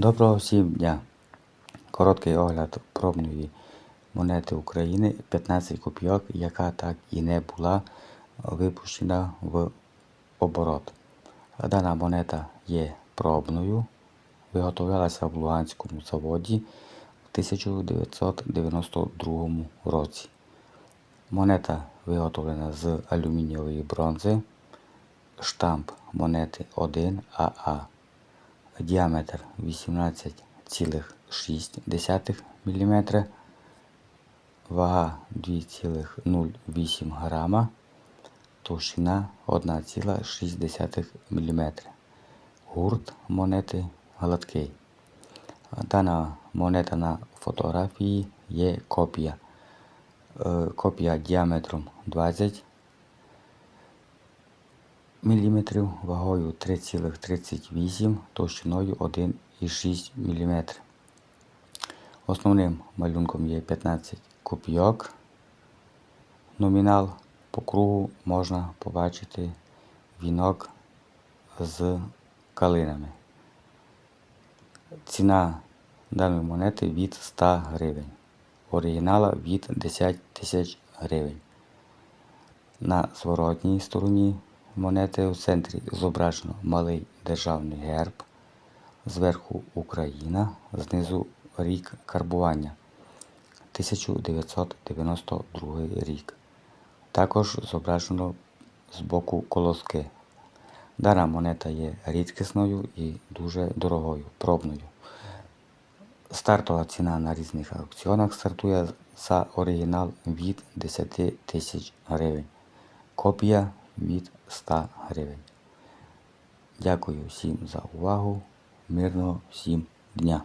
Доброго всім дня! Короткий огляд пробної монети України 15 копійок, яка так і не була випущена в оборот. Дана монета є пробною, виготовлялася в Луганському заводі в 1992 році. Монета виготовлена з алюмінієвої бронзи, штамп монети 1АА діаметр 18,6 мм, вага 2,08 грама, товщина 1,6 мм. Гурт монети гладкий. Дана монета на фотографії є копія. Е, Копія діаметром 20 мм, вагою 3,38 товщиною 1,6 мм. Основним малюнком є 15 копійок. Номінал по кругу можна побачити вінок з калинами. Ціна даної монети від 100 гривень. Оригінала від 10 тисяч гривень. На зворотній стороні монети у центрі зображено малий державний герб, зверху Україна, знизу рік карбування 1992 рік. Також зображено з боку колоски. Дана монета є рідкісною і дуже дорогою, пробною. Стартова ціна на різних аукціонах стартує за оригінал від 10 тисяч гривень. Копія від 100 гривень. Дякую всім за увагу. Мирного всім дня!